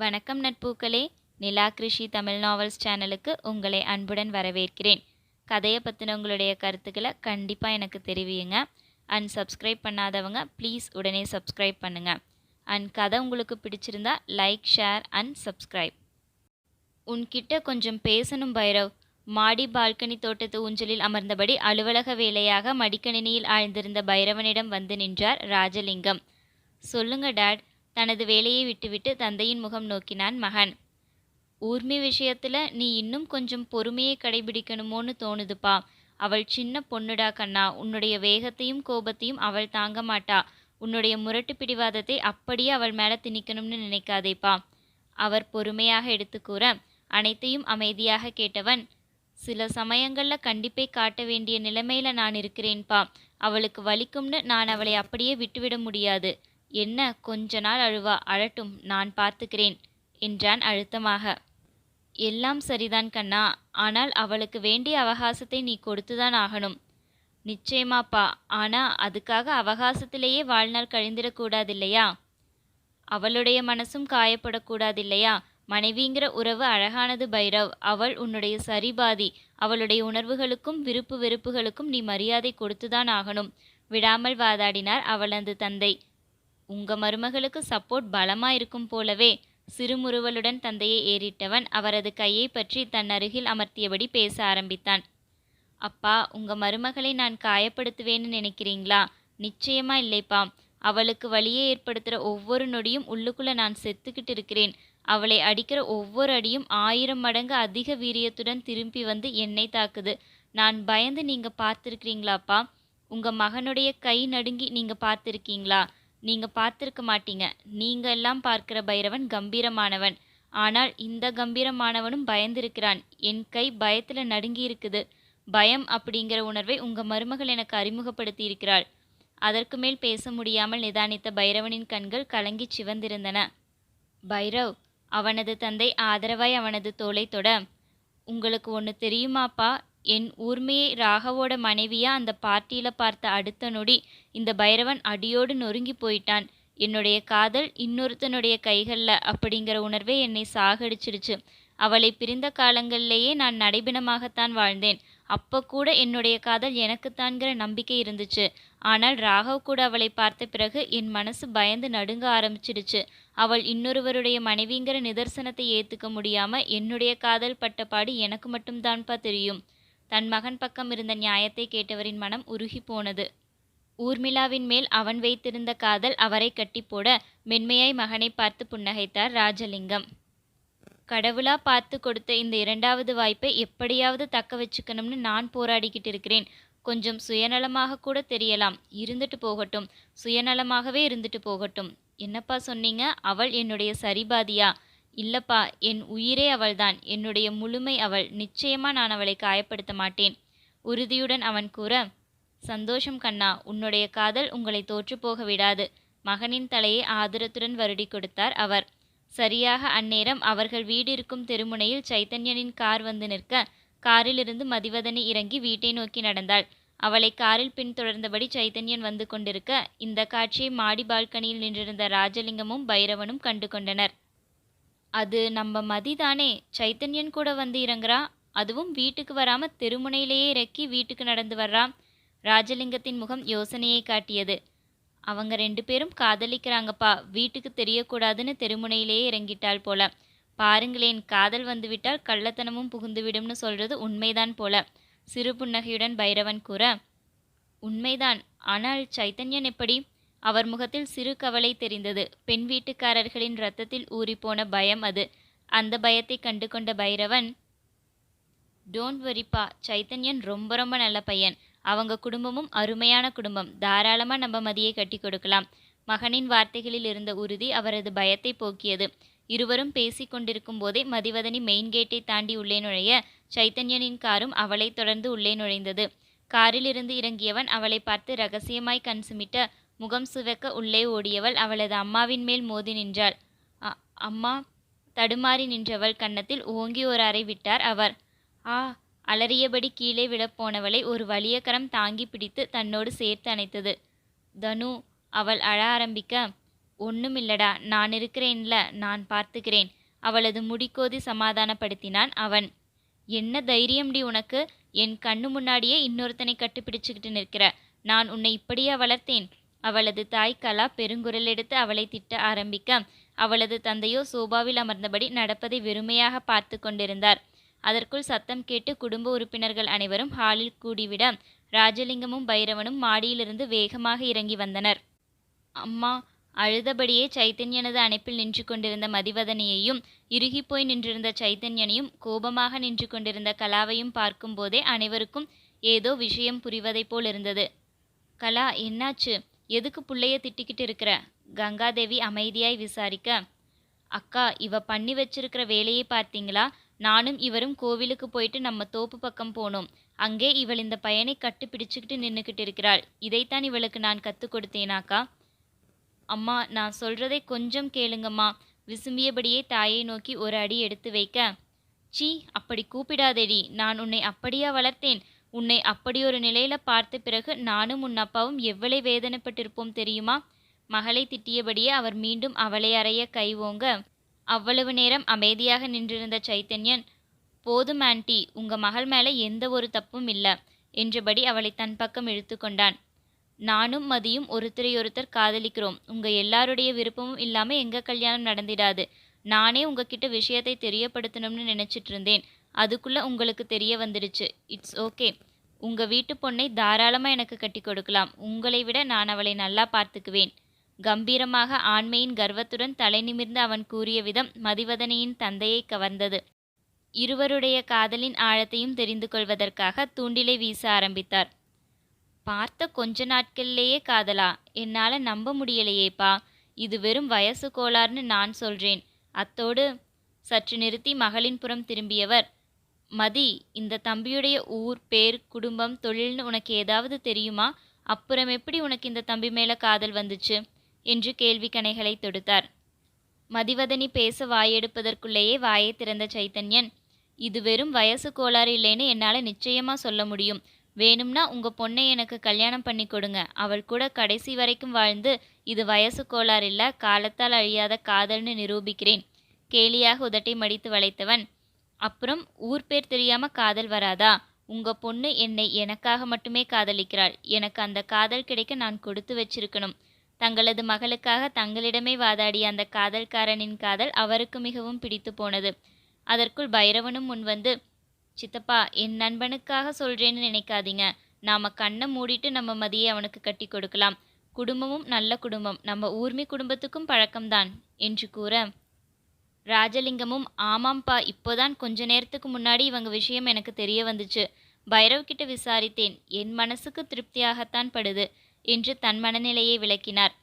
வணக்கம் நட்பூக்களே. நிலா கிருஷி தமிழ் நாவல்ஸ் சேனலுக்கு உங்களை அன்புடன் வரவேற்கிறேன். கதையை பற்றின உங்களுடைய கருத்துக்களை கண்டிப்பாக எனக்கு தெரிவியுங்க. அண்ட் சப்ஸ்கிரைப் பண்ணாதவங்க ப்ளீஸ் உடனே சப்ஸ்கிரைப் பண்ணுங்கள் அண்ட் கதை உங்களுக்கு பிடிச்சிருந்தா லைக் ஷேர் அண்ட் சப்ஸ்கிரைப் உன்கிட்ட கொஞ்சம் பேசணும் பைரவ். மாடி பால்கனி தோட்டத்து ஊஞ்சலில் அமர்ந்தபடி அலுவலக வேலையாக மடிக்கணினியில் ஆழ்ந்திருந்த பைரவனிடம் வந்து நின்றார் ராஜலிங்கம். சொல்லுங்க டாட். தனது வேலையை விட்டுவிட்டு தந்தையின் முகம் நோக்கினான் மகன். ஊர்மி விஷயத்துல நீ இன்னும் கொஞ்சம் பொறுமையை கடைபிடிக்கணுமோன்னு தோணுதுப்பா. அவள் சின்ன பொண்ணுடா கண்ணா. உன்னுடைய வேகத்தையும் கோபத்தையும் அவள் தாங்க மாட்டா. உன்னுடைய முரட்டு பிடிவாதத்தை அப்படியே அவள் மேலே திணிக்கணும்னு நினைக்காதேப்பா. அவர் பொறுமையாக எடுத்து கூற அனைத்தையும் அமைதியாக கேட்டவன் சில சமயங்கள்ல கண்டிப்பை காட்ட வேண்டிய நிலைமையில நான் இருக்கிறேன்பா. அவளுக்கு வலிக்கும்னு நான் அவளை அப்படியே விட்டுவிட முடியாது. என்ன கொஞ்ச நாள் அழுவா அழட்டும் நான் பார்த்துக்கிறேன் என்றான் அழுத்தமாக. எல்லாம் சரிதான் கண்ணா ஆனால் அவளுக்கு வேண்டிய அவகாசத்தை நீ கொடுத்துதான் ஆகணும். நிச்சயமாப்பா ஆனா அதுக்காக அவகாசத்திலேயே வாழ்நாள் கழிந்திடக்கூடாதில்லையா? அவளுடைய மனசும் காயப்படக்கூடாதில்லையா? மனைவிங்கிற உறவு அழகானது பைரவ். அவள் உன்னுடைய சரிபாதி. அவளுடைய உணர்வுகளுக்கும் விருப்பு வெறுப்புகளுக்கும் நீ மரியாதை கொடுத்துதான் ஆகணும். விடாமல் வாதாடினார் அவளது தந்தை. உங்க மருமகளுக்கு சப்போர்ட் பலமா இருக்கும் போலவே சிறுமுறுவலுடன் தந்தையை ஏறிட்டவன் அவரது கையை பற்றி தன் அருகில் அமர்த்தியபடி பேச ஆரம்பித்தான். அப்பா உங்க மருமகளை நான் காயப்படுத்துவேன்னு நினைக்கிறீங்களா? நிச்சயமா இல்லைப்பா அவளுக்கு வழியை ஏற்படுத்துகிற ஒவ்வொரு நொடியும் உள்ளுக்குள்ள நான் செத்துக்கிட்டு இருக்கிறேன். அவளை அடிக்கிற ஒவ்வொரு அடியும் ஆயிரம் மடங்கு அதிக வீரியத்துடன் திரும்பி வந்து என்னை தாக்குது. நான் பயந்து நீங்க பார்த்துருக்கிறீங்களாப்பா? உங்க மகனுடைய கை நடுங்கி நீங்க பார்த்துருக்கீங்களா? நீங்க பார்த்துருக்க மாட்டீங்க. நீங்க எல்லாம் பார்க்கிற பைரவன் கம்பீரமானவன். ஆனால் இந்த கம்பீரமானவனும் பயந்திருக்கிறான். என் கை பயத்துல நடுங்கி இருக்குது பயம் அப்படிங்கிற உணர்வை உங்க மருமகள் எனக்கு அறிமுகப்படுத்தி இருக்கிறாள் அதற்கு மேல் பேச முடியாமல் நிதானித்த பைரவனின் கண்கள் கலங்கி சிவந்திருந்தன. பைரவ் அவனது தந்தை ஆதரவாய் அவனது தோலை தொட. உங்களுக்கு ஒன்று தெரியுமாப்பா? என் ஊர்மையை ராகவோட மனைவியா அந்த பார்ட்டியில பார்த்த அடுத்த நொடி இந்த பைரவன் அடியோடு நொறுங்கி போயிட்டான். என்னுடைய காதல் இன்னொருத்தனுடைய கைகள்ல அப்படிங்கிற உணர்வே என்னை சாகடிச்சிடுச்சு. அவளை பிரிந்த காலங்களிலேயே நான் நடைபிணமாகத்தான் வாழ்ந்தேன். அப்போ கூட என்னுடைய காதல் எனக்குத்தான்கிற நம்பிக்கை இருந்துச்சு. ஆனால் ராகவ் கூட அவளை பார்த்த பிறகு என் மனசு பயந்து நடுங்க ஆரம்பிச்சிடுச்சு. அவள் இன்னொருவருடைய மனைவிங்கிற நிதர்சனத்தை ஏற்றுக்க முடியாம என்னுடைய காதல் பட்டபாடு எனக்கு மட்டும்தான்ப்பா தெரியும். தன் மகன் பக்கம் இருந்த நியாயத்தை கேட்டவரின் மனம் உருகி போனது. ஊர்மிளாவின் மேல் அவன் வைத்திருந்த காதல் அவரை கட்டிப்போட மென்மையாய் மகனை பார்த்து புன்னகைத்தார் ராஜலிங்கம். கடவுளா பார்த்து கொடுத்த இந்த இரண்டாவது வாய்ப்பை எப்படியாவது தக்க வச்சுக்கணும்னு நான் போராடிக்கிட்டு இருக்கிறேன். கொஞ்சம் சுயநலமாக கூட தெரியலாம். இருந்துட்டு போகட்டும். சுயநலமாகவே இருந்துட்டு போகட்டும். என்னப்பா சொன்னீங்க? அவள் என்னுடைய சரிபாதியா? இல்லப்பா என் உயிரே அவள்தான். என்னுடைய முழுமை அவள். நிச்சயமா நான் அவளை காயப்படுத்த மாட்டேன். உறுதியுடன் அவன் கூற சந்தோஷம் கண்ணா உன்னுடைய காதல் உங்களை தோற்றுப்போக போக விடாது. மகனின் தலையை ஆதரத்துடன் வருடி கொடுத்தார் அவர். சரியாக அந்நேரம் அவர்கள் வீடு இருக்கும் தெருமுனையில் சைத்தன்யனின் கார் வந்து நிற்க காரிலிருந்து மதிவதனை இறங்கி வீட்டை நோக்கி நடந்தாள். அவளை காரில் பின்தொடர்ந்தபடி சைத்தன்யன் வந்து கொண்டிருக்க இந்த காட்சியை மாடி பால்கனியில் நின்றிருந்த ராஜலிங்கமும் பைரவனும் கண்டு கொண்டனர். அது நம்ம மதிதானே. சைத்தன்யன் கூட வந்து இறங்குறா. அதுவும் வீட்டுக்கு வராம தெருமுனையிலேயே இறக்கி வீட்டுக்கு நடந்து வர்றான் ராஜலிங்கத்தின் முகம் யோசனையை காட்டியது. அவங்க ரெண்டு பேரும் காதலிக்கிறாங்கப்பா. வீட்டுக்கு தெரியக்கூடாதுன்னு தெருமுனையிலேயே இறங்கிட்டாள் போல. பாருங்களேன் காதல் வந்துவிட்டால் கள்ளத்தனமும் புகுந்துவிடும்னு சொல்றது உண்மைதான் போல. சிறு புன்னகையுடன் பைரவன் கூற உண்மைதான். ஆனால் சைத்தன்யன் எப்படி? அவர் முகத்தில் சிறு கவலை தெரிந்தது. பெண் வீட்டுக்காரர்களின் ரத்தத்தில் ஊறிப்போன பயம் அது. அந்த பயத்தை கண்டு கொண்ட பைரவன் டோன்ட் வரிப்பா சைத்தன்யன் ரொம்ப ரொம்ப நல்ல பையன். அவங்க குடும்பமும் அருமையான குடும்பம். தாராளமா நம்ம மதியை கட்டி கொடுக்கலாம். மகனின் வார்த்தைகளில் இருந்த உறுதி அவரது பயத்தை போக்கியது. இருவரும் பேசிக் கொண்டிருக்கும் போதே மதிவதனி மெயின் கேட்டை தாண்டி உள்ளே நுழைய சைத்தன்யனின் காரும் அவளை தொடர்ந்து உள்ளே நுழைந்தது. காரிலிருந்து இறங்கியவன் அவளை பார்த்து ரகசியமாய் கண் சுமிட்ட முகம் சுவக்க உள்ளே ஓடியவள் அவளது அம்மாவின் மேல் மோதி நின்றாள். அம்மா தடுமாறி நின்றவள் கன்னத்தில் ஓங்கி ஒரு அறை விட்டார் அவர். ஆ அலறியபடி கீழே விழப்போனவளை ஒரு வலியக்கரம் தாங்கி பிடித்து தன்னோடு சேர்த்து அணைத்தது. தனு அவள் அழ ஆரம்பிக்க ஒண்ணுமில்லடா நான் இருக்கிறேன்ல நான் பார்த்துக்கிறேன். அவளது முடிக்கோதி சமாதானப்படுத்தினான் அவன். என்ன தைரியம்டி உனக்கு? என் கண்ணு முன்னாடியே இன்னொருத்தனை கட்டுப்பிடிச்சுக்கிட்டு நிற்கிற. நான் உன்னை இப்படியா வளர்த்தேன். அவளது தாய் கலா பெருங்குரல் எடுத்து அவளை திட்ட ஆரம்பிக்க அவளது தந்தையோ சோபாவில் அமர்ந்தபடி நடப்பதை வெறுமையாக பார்த்து கொண்டிருந்தார். அதற்குள் சத்தம் கேட்டு குடும்ப உறுப்பினர்கள் அனைவரும் ஹாலில் கூடிவிட ராஜலிங்கமும் பைரவனும் மாடியிலிருந்து வேகமாக இறங்கி வந்தனர். அம்மா அழுதபடியே சைத்தன்யனது அணைப்பில் நின்று கொண்டிருந்த மதிவதனையையும் இறுகிப்போய் நின்றிருந்த சைத்தன்யனையும் கோபமாக நின்று கொண்டிருந்த கலாவையும் பார்க்கும்போதே அனைவருக்கும் ஏதோ விஷயம் புரிவதைப் போல் இருந்தது. கலா என்னாச்சு? எதுக்கு பிள்ளைய திட்டிக்கிட்டு இருக்கிற? கங்காதேவி அமைதியாய் விசாரிக்க அக்கா இவ பண்ணி வச்சிருக்கிற வேலையை பார்த்தீங்களா? நானும் இவரும் கோவிலுக்கு போயிட்டு நம்ம தோப்பு பக்கம் போனோம். அங்கே இவள் இந்த பையனை கட்டு பிடிச்சுக்கிட்டு நின்றுக்கிட்டு இருக்கிறாள். இதைத்தான் இவளுக்கு நான் கற்றுக் கொடுத்தேனாக்கா அம்மா நான் சொல்றதை கொஞ்சம் கேளுங்கம்மா. விசும்பியபடியே தாயை நோக்கி ஒரு அடி எடுத்து வைக்க சீ அப்படி கூப்பிடாதேடி. நான் உன்னை அப்படியா வளர்த்தேன். உன்னை அப்படி ஒரு நிலையில பார்த்த பிறகு நானும் உன் அப்பாவும் எவ்வளவு வேதனைப்பட்டிருப்போம் தெரியுமா? மகளை திட்டியபடியே அவர் மீண்டும் அவளை அறைய கை ஓங்க. அவ்வளவு நேரம் அமைதியாக நின்றிருந்த சைத்தன்யன் போதும் ஆண்டி உங்க மகள் மேல எந்த ஒரு தப்பும் இல்ல என்றபடி அவளை தன் பக்கம் இழுத்து கொண்டான். நானும் மதியும் ஒருத்தரையொருத்தர் காதலிக்கிறோம். உங்க எல்லாருடைய விருப்பமும் இல்லாம எங்க கல்யாணம் நடந்திடாது? நானே உங்ககிட்ட விஷயத்தை தெரியப்படுத்தணும்னு நினைச்சிட்டு இருந்தேன். அதுக்குள்ளே உங்களுக்கு தெரிய வந்துடுச்சு இட்ஸ் ஓகே உங்கள் வீட்டு பொண்ணை தாராளமாக எனக்கு கட்டி கொடுக்கலாம். உங்களை விட நான் அவளை நல்லா பார்த்துக்குவேன். கம்பீரமாக ஆண்மையின் கர்வத்துடன் தலை நிமிர்ந்து அவன் கூறிய விதம் மதிவதனையின் தந்தையை கவர்ந்தது. இருவருடைய காதலின் ஆழத்தையும் தெரிந்து கொள்வதற்காக தூண்டிலை வீச ஆரம்பித்தார். பார்த்த கொஞ்ச நாட்கள்லேயே காதலா? என்னால் நம்ப முடியலையேப்பா. இது வெறும் வயசு கோளாறுன்னு நான் சொல்றேன். அத்தோடு சற்று நிறுத்தி மகளின் புறம் திரும்பியவர் மதி இந்த தம்பியுடைய ஊர் பேர் குடும்பம் தொழில்னு உனக்கு ஏதாவது தெரியுமா? அப்புறம் எப்படி உனக்கு இந்த தம்பி மேல காதல் வந்துச்சு? என்று கேள்வி கணைகளை தொடுத்தார். மதிவதனி பேச வாயெடுப்பதற்குள்ளேயே வாயை திறந்த சைத்தன்யன் இது வெறும் வயசு கோளாறு இல்லைன்னு என்னால் நிச்சயமா சொல்ல முடியும். வேணும்னா உங்க பொண்ணை எனக்கு கல்யாணம் பண்ணி கொடுங்க. அவள் கூட கடைசி வரைக்கும் வாழ்ந்து இது வயசு கோளாறு இல்ல காலத்தால் அழியாத காதல்னு நிரூபிக்கிறேன். கேலியாக உதட்டை மடித்து வளைத்தவன் அப்புறம் ஊர் பேர் தெரியாம காதல் வராதா? உங்க பொண்ணு என்னை எனக்காக மட்டுமே காதலிக்கிறாள். எனக்கு அந்த காதல் கிடைக்க நான் கொடுத்து வச்சிருக்கணும். தங்களது மகளுக்காக தங்களிடமே வாதாடிய அந்த காதல்காரனின் காதல் அவருக்கு மிகவும் பிடித்து போனது. அதற்குள் பைரவனும் முன்வந்து சித்தப்பா என் நண்பனுக்காக சொல்றேன்னு நினைக்காதீங்க. நாம கண்ணை மூடிட்டு நம்ம மதியை அவனுக்கு கட்டி கொடுக்கலாம். குடும்பமும் நல்ல குடும்பம். நம்ம ஊர்மி குடும்பத்துக்கும் பழக்கம்தான் என்று கூற ராஜலிங்கமும் ஆமாம்ப்பா இப்போதான் கொஞ்ச நேரத்துக்கு முன்னாடி இவங்க விஷயம் எனக்கு தெரிய வந்துச்சு. பைரவ் கிட்ட விசாரித்தேன். என் மனசுக்கு திருப்தியாகத்தான் படுது என்று தன் மனநிலையை விளக்கினார்.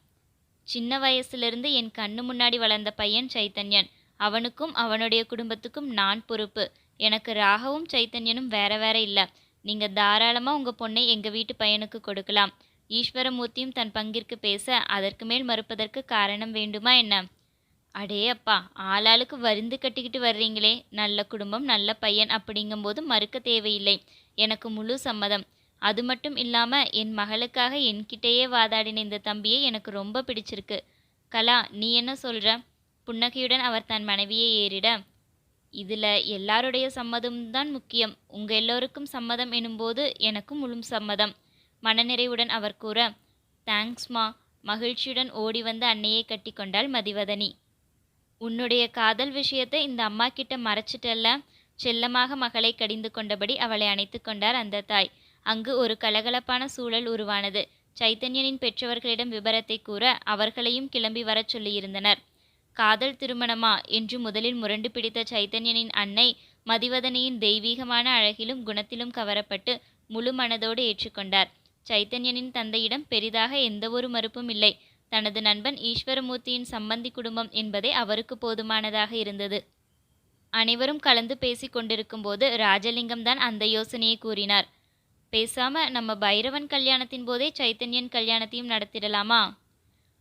சின்ன வயசுலேருந்து என் கண்ணு முன்னாடி வளர்ந்த பையன் சைத்தன்யன். அவனுக்கும் அவனுடைய குடும்பத்துக்கும் நான் பொறுப்பு. எனக்கு ராகவும் சைத்தன்யனும் வேற வேற இல்லை. நீங்கள் தாராளமாக உங்கள் பொண்ணை எங்கள் வீட்டு பையனுக்கு கொடுக்கலாம். ஈஸ்வரமூர்த்தியும் தன் பங்கிற்கு பேச அதற்கு மேல் மறுப்பதற்கு காரணம் வேண்டுமா என்ன? அடே அப்பா ஆளாளுக்கு வருந்து கட்டிக்கிட்டு வர்றீங்களே. நல்ல குடும்பம் நல்ல பையன் அப்படிங்கும்போது மறுக்க தேவையில்லை. எனக்கு முழு சம்மதம். அது மட்டும் இல்லாமல் என் மகளுக்காக என்கிட்டேயே வாதாடின இந்த தம்பியை எனக்கு ரொம்ப பிடிச்சிருக்கு. கலா நீ என்ன சொல்கிற புன்னகையுடன் அவர் தன் மனைவியை ஏறிட இதில் எல்லாருடைய சம்மதம் தான் முக்கியம். உங்கள் எல்லோருக்கும் சம்மதம் எனும்போது எனக்கும் முழு சம்மதம். மனநிறைவுடன் அவர் கூற தேங்க்ஸ்மா. மகிழ்ச்சியுடன் ஓடி வந்து அன்னையை கட்டிக்கொண்டாள் மதிவதனி. உன்னுடைய காதல் விஷயத்தை இந்த அம்மா கிட்ட மறைச்சிட்டல்ல. செல்லமாக மகளை கடிந்து கொண்டபடி அவளை அணைத்து கொண்டார் அந்த தாய். அங்கு ஒரு கலகலப்பான சூழல் உருவானது. சைத்தன்யனின் பெற்றவர்களிடம் விபரத்தை கூற அவர்களையும் கிளம்பி வரச் சொல்லியிருந்தனர். காதல் திருமணமா? என்று முதலில் முரண்டு பிடித்த சைத்தன்யனின் அன்னை மதிவதனையின் தெய்வீகமான அழகிலும் குணத்திலும் கவரப்பட்டு முழு மனதோடு ஏற்றுக்கொண்டார். சைத்தன்யனின் தந்தையிடம் பெரிதாக எந்தவொரு மறுப்பும் இல்லை. தனது நண்பன் ஈஸ்வரமூர்த்தியின் சம்பந்தி குடும்பம் என்பதே அவருக்கு போதுமானதாக இருந்தது. அனைவரும் கலந்து பேசிக் கொண்டிருக்கும்போது ராஜலிங்கம் தான் அந்த யோசனையை கூறினார். பேசாம நம்ம பைரவன் கல்யாணத்தின் போதே சைத்தன்யன் கல்யாணத்தையும் நடத்திடலாமா?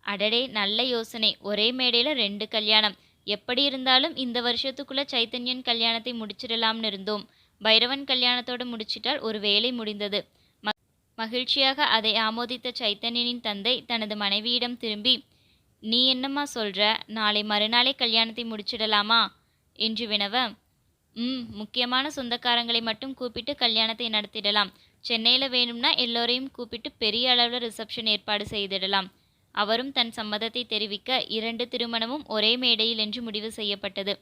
அடடே நல்ல யோசனை. ஒரே மேடையில் ரெண்டு கல்யாணம். எப்படி இருந்தாலும் இந்த வருஷத்துக்குள்ள சைத்தன்யன் கல்யாணத்தை முடிச்சிடலாம்னு இருந்தோம். பைரவன் கல்யாணத்தோட முடிச்சிட்டால் ஒரு வேலை முடிந்தது. மகிழ்ச்சியாக அதை ஆமோதித்த சைத்தன்யனின் தந்தை தனது மனைவியிடம் திரும்பி நீ என்னம்மா சொல்ற? நாளை மறுநாளே கல்யாணத்தை முடிச்சிடலாமா? என்று வினவ ம் முக்கியமான சொந்தக்காரங்களை மட்டும் கூப்பிட்டு கல்யாணத்தை நடத்திடலாம். சென்னையில் வேணும்னா எல்லோரையும் கூப்பிட்டு பெரிய அளவில் ரிசப்ஷன் ஏற்பாடு செய்திடலாம். அவரும் தன் சம்மதத்தை தெரிவிக்க இரண்டு திருமணமும் ஒரே மேடையில் என்று முடிவு செய்யப்பட்டது.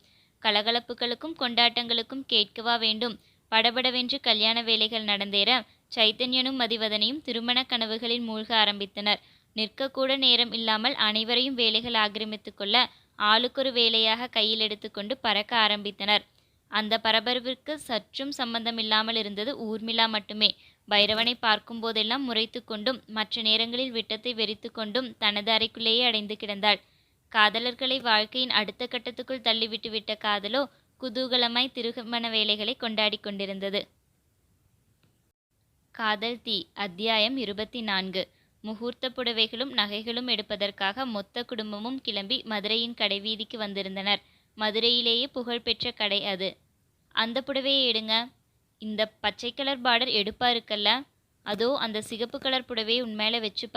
கலகலப்புகளுக்கும் கொண்டாட்டங்களுக்கும் கேட்கவா வேண்டும். படபடவென்று கல்யாண வேலைகள் நடந்தேற சைத்தன்யனும் மதிவதனையும் திருமண கனவுகளில் மூழ்க ஆரம்பித்தனர். நிற்கக்கூட நேரம் இல்லாமல் அனைவரையும் வேலைகள் ஆக்கிரமித்து கொள்ள ஆளுக்கொரு வேலையாக கையில் எடுத்துக்கொண்டு பறக்க ஆரம்பித்தனர். அந்த பரபரப்பிற்கு சற்றும் சம்பந்தமில்லாமல் இருந்தது ஊர்மிளா மட்டுமே. பைரவனை பார்க்கும் போதெல்லாம் முறைத்து கொண்டும் மற்ற நேரங்களில் விட்டத்தை வெறித்து கொண்டும் தனது அறைக்குள்ளேயே அடைந்து கிடந்தாள். காதலர்களை வாழ்க்கையின் அடுத்த கட்டத்துக்குள் தள்ளிவிட்டு விட்ட காதலோ குதூகலமாய் திருமண வேலைகளை கொண்டாடி கொண்டிருந்தது. காதல் தீ அத்தியாயம் இருபத்தி நான்கு முகூர்த்த புடவைகளும் நகைகளும் எடுப்பதற்காக மொத்த குடும்பமும் கிளம்பி மதுரையின் கடைவீதிக்கு வந்திருந்தனர். மதுரையிலேயே புகழ்பெற்ற கடை அது. அந்த புடவையை எடுங்க. இந்த பச்சை கலர் பார்டர் எடுப்பா இருக்கல்ல? அதோ அந்த சிகப்பு கலர் புடவையை உண்மையில வச்சு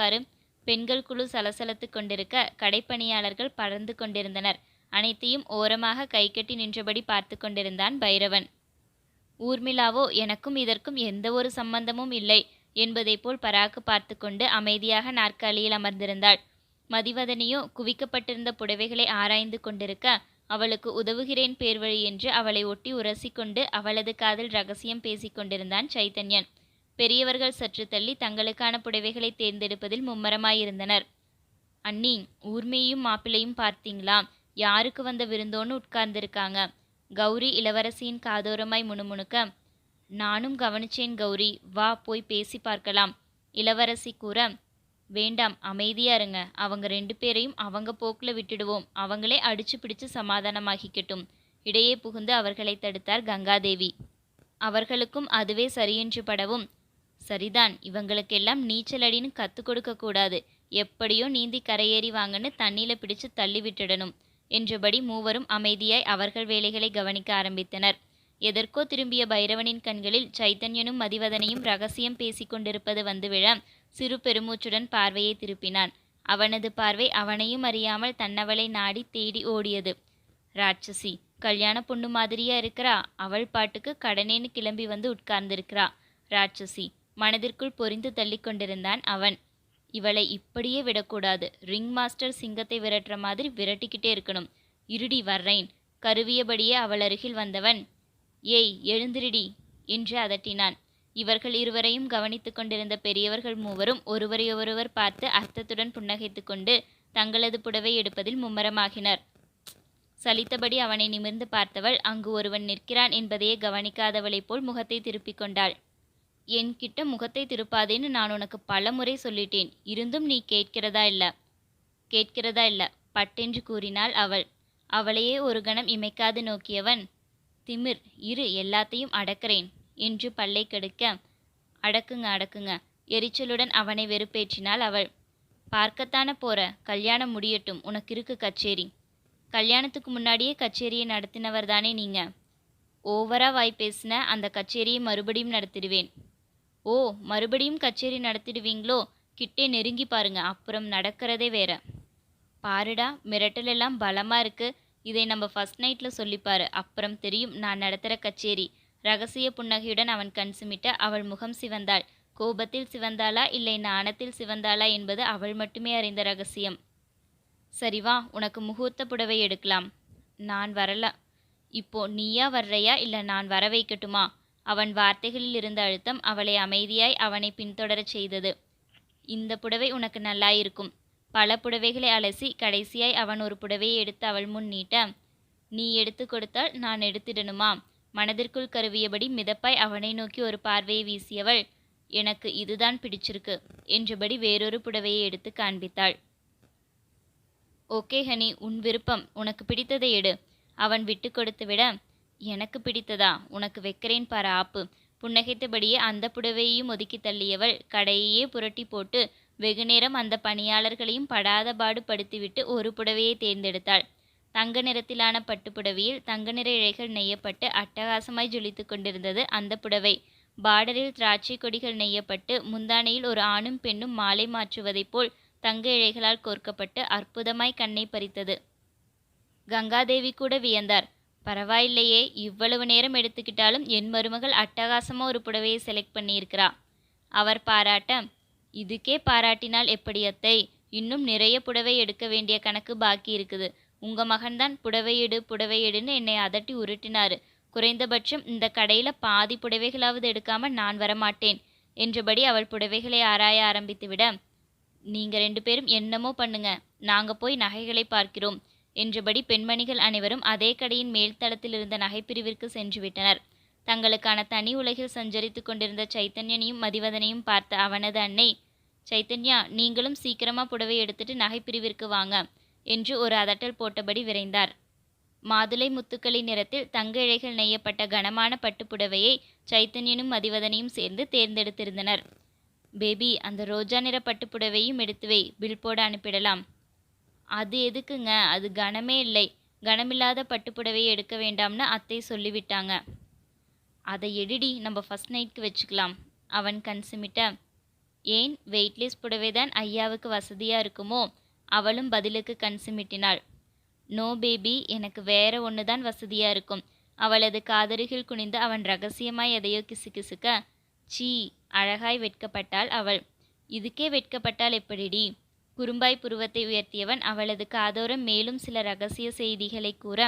பெண்கள் குழு சலசலத்து கொண்டிருக்க கடைப்பணியாளர்கள் பறந்து கொண்டிருந்தனர். அனைத்தையும் ஓரமாக கைகட்டி நின்றபடி பார்த்து கொண்டிருந்தான் பைரவன். ஊர்மிளாவோ? எனக்கும் இதற்கும் எந்த ஒரு சம்பந்தமும் இல்லை என்பதை போல் பராக்கு பார்த்து கொண்டு அமைதியாக நாற்காலியில் அமர்ந்திருந்தாள். மதிவதனியோ குவிக்கப்பட்டிருந்த புடவைகளை ஆராய்ந்து கொண்டிருக்க அவளுக்கு உதவுகிறேன் பேர்வழி என்று அவளை ஒட்டி உரசிக்கொண்டு அவளது காதல் ரகசியம் பேசிக்கொண்டிருந்தான் சைத்தன்யன். பெரியவர்கள் சற்று தள்ளி தங்களுக்கான புடவைகளை தேர்ந்தெடுப்பதில் மும்மரமாயிருந்தனர். அண்ணி ஊர்மையும் மாப்பிள்ளையும் பார்த்தீங்களா? யாருக்கு வந்த விருந்தோன்னு உட்கார்ந்திருக்காங்க. கௌரி இளவரசியின் காதோரமாய் முணுமுணுக்க நானும் கவனிச்சேன் கௌரி வா போய் பேசி பார்க்கலாம். இளவரசி கூற வேண்டாம் அமைதியா இருங்க. அவங்க ரெண்டு பேரையும் அவங்க போக்கில் விட்டுடுவோம். அவங்களே அடிச்சு பிடிச்சு சமாதானமாகிக்கட்டும். இடையே புகுந்து அவர்களை தடுத்தார் கங்காதேவி. அவர்களுக்கும் அதுவே சரியென்று படவும் சரிதான் இவங்களுக்கெல்லாம் நீச்சல் அடின்னு கற்றுக் கொடுக்கக்கூடாது எப்படியோ நீந்தி கரையேறி வாங்கன்னு தண்ணியில் பிடிச்சு தள்ளி விட்டுடணும். என்றபடி மூவரும் அமைதியாய் அவர்கள் வேலைகளை கவனிக்க ஆரம்பித்தனர். எதற்கோ திரும்பிய பைரவனின் கண்களில் சைத்தன்யனும் மதிவதனையும் ரகசியம் பேசிக்கொண்டிருப்பது வந்து விழ சிறு பெருமூச்சுடன் பார்வையை திருப்பினான். அவனது பார்வை அவனையும் அறியாமல் தன்னவளை நாடி தேடி ஓடியது. ராட்சசி கல்யாண பொண்ணு மாதிரியா இருக்கிறா? அவள் பாட்டுக்கு கடனேன்னு கிளம்பி வந்து உட்கார்ந்திருக்கிறா. ராட்சசி மனதிற்குள் பொறிந்து தள்ளி கொண்டிருந்தான் அவன். இவளை இப்படியே விடக்கூடாது. ரிங் மாஸ்டர் சிங்கத்தை விரட்டுற மாதிரி விரட்டிக்கிட்டே இருக்கணும். இருடி வர்றேன். கருவியபடியே அவள் அருகில் வந்தவன். ஏய் எழுந்திருடி என்று அதட்டினான். இவர்கள் இருவரையும் கவனித்து கொண்டிருந்த பெரியவர்கள் மூவரும் ஒருவரையொருவர் பார்த்து அர்த்தத்துடன் புன்னகைத்து கொண்டு தங்களது புடவை எடுப்பதில் மும்மரமாகினர். சலித்தபடி அவனை நிமிர்ந்து பார்த்தவள் அங்கு ஒருவன் நிற்கிறான் என்பதையே கவனிக்காதவளைப் போல் முகத்தை திருப்பிக் கொண்டாள். என்கிட்ட முகத்தை திருப்பாதேன்னு நான் உனக்கு பலமுறை சொல்லிட்டேன். இருந்தும் நீ கேட்கிறதா இல்ல. கேட்கிறதா இல்ல. பட்டென்று கூறினாள் அவள். அவளையே ஒரு கணம் இமைக்காது நோக்கியவன். திமிர் இரு எல்லாத்தையும் அடக்கிறேன் என்று பல்லை கெடுக்க. அடக்குங்க அடக்குங்க. எரிச்சலுடன் அவனை வெறுப்பேற்றினாள் அவள். பார்க்கத்தானே போற? கல்யாணம் முடியட்டும். உனக்கு இருக்கு கச்சேரி. கல்யாணத்துக்கு முன்னாடியே கச்சேரியை நடத்தினவர் தானே நீங்க. ஓவரா வாய் பேசின அந்த கச்சேரியை மறுபடியும் நடத்திடுவேன். ஓ மறுபடியும் கச்சேரி நடத்திடுவீங்களோ? கிட்டே நெருங்கி பாருங்க அப்புறம் நடக்கிறதே வேற. பாருடா மிரட்டல் எல்லாம் பலமா இருக்கு. இதை நம்ம ஃபர்ஸ்ட் நைட்ல சொல்லிப்பாரு. அப்புறம் தெரியும் நான் நடத்துகிற கச்சேரி. ரகசிய புன்னகையுடன் அவன் கண் சிமிட்ட அவள் முகம் சிவந்தாள். கோபத்தில் சிவந்தாளா இல்லை நாணத்தில் சிவந்தாளா என்பது அவள் மட்டுமே அறிந்த ரகசியம். சரி வா உனக்கு முகூர்த்த புடவை எடுக்கலாம். நான் வரல. இப்போ நீயா வர்றையா இல்லை நான் வர வைக்கட்டுமா? அவன் வார்த்தைகளில் இருந்த அழுத்தம் அவளை அமைதியாய் அவனை பின்தொடரச் செய்தது. இந்த புடவை உனக்கு நல்லாயிருக்கும். பல புடவைகளை அலசி கடைசியாய் அவன் ஒரு புடவையை எடுத்து அவள் முன் நீட்ட நீ எடுத்து கொடுத்தால் நான் எடுத்திடணுமா? மனதிற்குள் கருவியபடி மிதப்பாய் அவனை நோக்கி ஒரு பார்வையை வீசியவள் எனக்கு இதுதான் பிடிச்சிருக்கு என்றபடி வேறொரு புடவையை எடுத்து காண்பித்தாள். ஓகே ஹனி உன் விருப்பம். உனக்கு பிடித்ததை எடு. அவன் விட்டு கொடுத்துவிட எனக்கு பிடித்ததா? உனக்கு வைக்கிறேன் பாரு ஆப்பு. புன்னகைத்தபடியே அந்த புடவையையும் ஒதுக்கி தள்ளியவள் கடையையே புரட்டி போட்டு வெகுநேரம் அந்த பணியாளர்களையும் படாத பாடு படுத்திவிட்டு ஒரு புடவையை தேர்ந்தெடுத்தாள். தங்க நிறத்திலான பட்டுப்புடவையில் தங்க நிற இழைகள் நெய்யப்பட்டு அட்டகாசமாய் ஜொலித்து கொண்டிருந்தது அந்த புடவை. பார்டரில் திராட்சை கொடிகள் நெய்யப்பட்டு முந்தானையில் ஒரு ஆணும் பெண்ணும் மாலை மாற்றுவதைப் போல் தங்க இழைகளால் கோர்க்கப்பட்டு அற்புதமாய் கண்ணை பறித்தது. கங்காதேவி கூட வியந்தார். பரவாயில்லையே இவ்வளவு நேரம் எடுத்துக்கிட்டாலும் என் மருமகள் அட்டகாசமாக ஒரு புடவையை செலக்ட் பண்ணியிருக்கிறா. அவர் பாராட்ட இதுக்கே பாராட்டினால் எப்படி அத்தை? இன்னும் நிறைய புடவை எடுக்க வேண்டிய கணக்கு பாக்கி இருக்குது. உங்க மகன்தான் புடவையிடு புடவையிடுன்னு என்னை அதட்டி உருட்டினாரு. குறைந்தபட்சம் இந்த கடையில பாதி புடவைகளாவது எடுக்காம நான் வரமாட்டேன் என்றபடி அவள் புடவைகளை ஆராய ஆரம்பித்துவிட நீங்க ரெண்டு பேரும் என்னமோ பண்ணுங்க. நாங்க போய் நகைகளை பார்க்கிறோம். என்றபடி பெண்மணிகள் அனைவரும் அதே கடையின் மேல்தளத்தில் இருந்த நகைப்பிரிவிற்கு சென்று விட்டனர் தங்களுக்கான தனி உலகில் சஞ்சரித்து கொண்டிருந்த சைத்தன்யனையும் மதிவதனையும் பார்த்த அவனது அன்னை சைத்தன்யா நீங்களும் சீக்கிரமா புடவை எடுத்துட்டு நகைப்பிரிவிற்கு வாங்க என்று ஒரு அதட்டல் போட்டபடி விரைந்தார். மாதுளை முத்துக்களின் நிறத்தில் தங்க இழைகள் நெய்யப்பட்ட கனமான பட்டுப்புடவையை சைத்தன்யனும் மதிவதனையும் சேர்ந்து தேர்ந்தெடுத்திருந்தனர். பேபி அந்த ரோஜா நிற பட்டுப்புடவையும் எடுத்துவை பில் போட அனுப்பிடலாம். அது எதுக்குங்க? அது கனமே இல்லை. கனமில்லாத பட்டுப்புடவையை எடுக்க வேண்டாம்னு அத்தை சொல்லிவிட்டாங்க. அதை எடுடி நம்ம ஃபஸ்ட் நைட்க்கு வச்சுக்கலாம். அவன் கண் சிமிட்ட ஏன் வெயிட்லெஸ் புடவை தான் ஐயாவுக்கு வசதியாக இருக்குமோ? அவளும் பதிலுக்கு கண் சிமிட்டினாள் நோ பேபி எனக்கு வேற ஒன்று தான் வசதியாக இருக்கும். அவளது காதருகில் குனிந்து அவன் ரகசியமாய் எதையோ கிசுகிசுக்க சீ அழகாய் வெட்கப்பட்டாள் அவள். இதுக்கே வெட்கப்பட்டால் எப்படிடி? குறும்பாய் புருவத்தை உயர்த்தியவன் அவளது காதோரம் மேலும் சில ரகசிய செய்திகளை கூற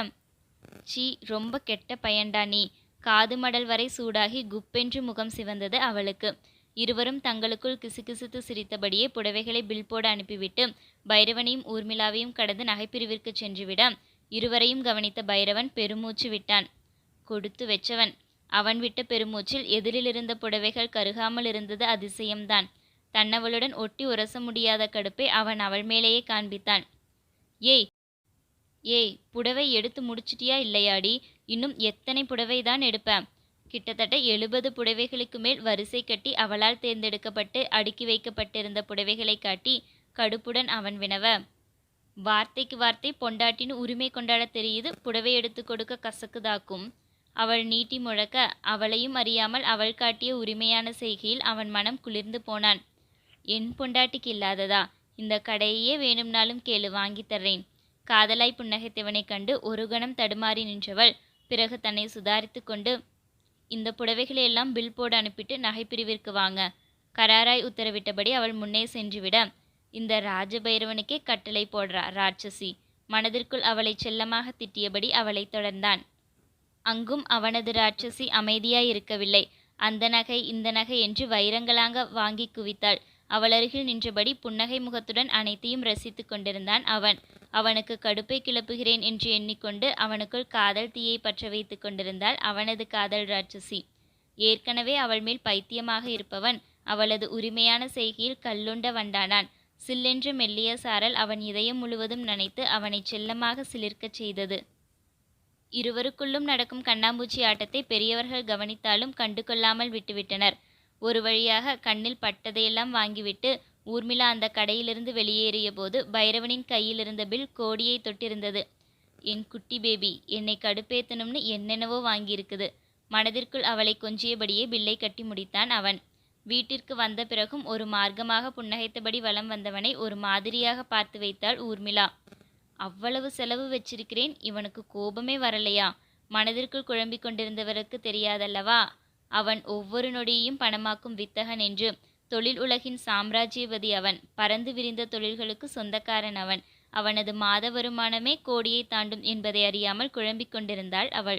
சி ரொம்ப கெட்ட பயண்டா நீ. காது மடல் வரை சூடாகி குப்பென்று முகம் சிவந்தது அவளுக்கு. இருவரும் தங்களுக்குள் கிசுகிசுத்து சிரித்தபடியே புடவைகளை பில் போட அனுப்பிவிட்டு பைரவனையும் ஊர்மிளாவையும் கடந்து நகைப்பிரிவிற்கு சென்றுவிட இருவரையும் கவனித்த பைரவன் பெருமூச்சு விட்டான். கொடுத்து வெச்சவன். அவன் விட்ட பெருமூச்சில் எதிரில் இருந்த புடவைகள் கருகாமல் இருந்தது அதிசயம்தான். தன்னவளுடன் ஒட்டி உரச முடியாத கடுப்பை அவன் அவள் மேலேயே காண்பித்தான் ஏய் ஏய் புடவை எடுத்து முடிச்சிட்டியா இல்லையாடி? இன்னும் எத்தனை புடவை தான் எடுப்பேன்? கிட்டத்தட்ட எழுபது புடவைகளுக்கு மேல் வரிசை கட்டி அவளால் தேர்ந்தெடுக்கப்பட்டு அடுக்கி வைக்கப்பட்டிருந்த புடவைகளை காட்டி கடுப்புடன் அவன் வினவ வார்த்தைக்கு வார்த்தை பொண்டாட்டின்னு உரிமை கொண்டாட தெரியுது புடவை எடுத்து கொடுக்க கசக்குதாக்கும். அவள் நீட்டி முழக்க அவளையும் அறியாமல் அவள் காட்டிய உரிமையான செய்கையில் அவன் மனம் குளிர்ந்து போனான். என் பொண்டாட்டிக்கு இல்லாததா? இந்த கடையே வேணும்னாலும் கேளு வாங்கித் தர்றேன். காதலாய் புன்னகைத்தவனை கண்டு ஒரு கணம் தடுமாறி நின்றவள் பிறகு தன்னை சுதாரித்து கொண்டு இந்த புடவைகளை எல்லாம் பில் போட அனுப்பிட்டு நகைப்பிரிவிற்கு வாங்க. கராராய் உத்தரவிட்டபடி அவள் முன்னே சென்றுவிட இந்த ராஜபைரவனுக்கே கட்டளை போடுறா ராட்சசி. மனதிற்குள் அவளை செல்லமாக திட்டியபடி அவளை தொடர்ந்தான். அங்கும் அவனது ராட்சசி அமைதியாய் இருக்கவில்லை. அந்த நகை இந்த நகை என்று வைரங்களாங்க வாங்கி குவித்தாள். அவளருகில் நின்றபடி புன்னகை முகத்துடன் அனைத்தையும் ரசித்து கொண்டிருந்தான் அவன். அவனுக்கு கடுப்பை கிளப்புகிறேன் என்று எண்ணிக்கொண்டு அவனுக்குள் காதல் தீயை பற்ற வைத்து கொண்டிருந்தாள் அவனது காதல் ராட்சசி. ஏற்கனவே அவள் மேல் பைத்தியமாக இருப்பவன் அவளது உரிமையான செய்கையில் கல்லுண்ட வண்டானான். சில்லென்று மெல்லிய சாரல் அவன் இதயம் முழுவதும் நனைத்து அவனை செல்லமாக சிலிர்க்கச் செய்தது. இருவருக்குள்ளும் நடக்கும் கண்ணாம்பூச்சி ஆட்டத்தை பெரியவர்கள் கவனித்தாலும் கண்டு கொள்ளாமல் விட்டுவிட்டனர். ஒரு வழியாக கண்ணில் பட்டதையெல்லாம் வாங்கிவிட்டு ஊர்மிளா அந்த கடையிலிருந்து வெளியேறிய போது பைரவனின் கையில் இருந்த பில் கோடியை தொட்டிருந்தது. என் குட்டி பேபி என்னை கடுப்பேத்தணும்னு என்னென்னவோ வாங்கியிருக்குது. மனதிற்குள் அவளை கொஞ்சியபடியே பில்லை கட்டி முடித்தான் அவன். வீட்டிற்கு வந்த பிறகும் ஒரு மார்க்கமாக புன்னகைத்தபடி வலம் வந்தவனை ஒரு மாதிரியாக பார்த்து வைத்தாள் ஊர்மிளா. அவ்வளவு செலவு வச்சிருக்கிறேன் இவனுக்கு கோபமே வரலையா? மனதிற்குள் குழம்பிக் கொண்டிருந்தவருக்கு தெரியாதல்லவா? அவன் ஒவ்வொரு நொடியையும் பணமாக்கும் வித்தகன் என்று தொழில் உலகின் சாம்ராஜ்யவதி அவன். பறந்து விரிந்த தொழில்களுக்கு சொந்தக்காரன் அவன். அவனது மாத வருமானமே கோடியை தாண்டும் என்பதை அறியாமல் குழம்பிக் கொண்டிருந்தாள் அவள்.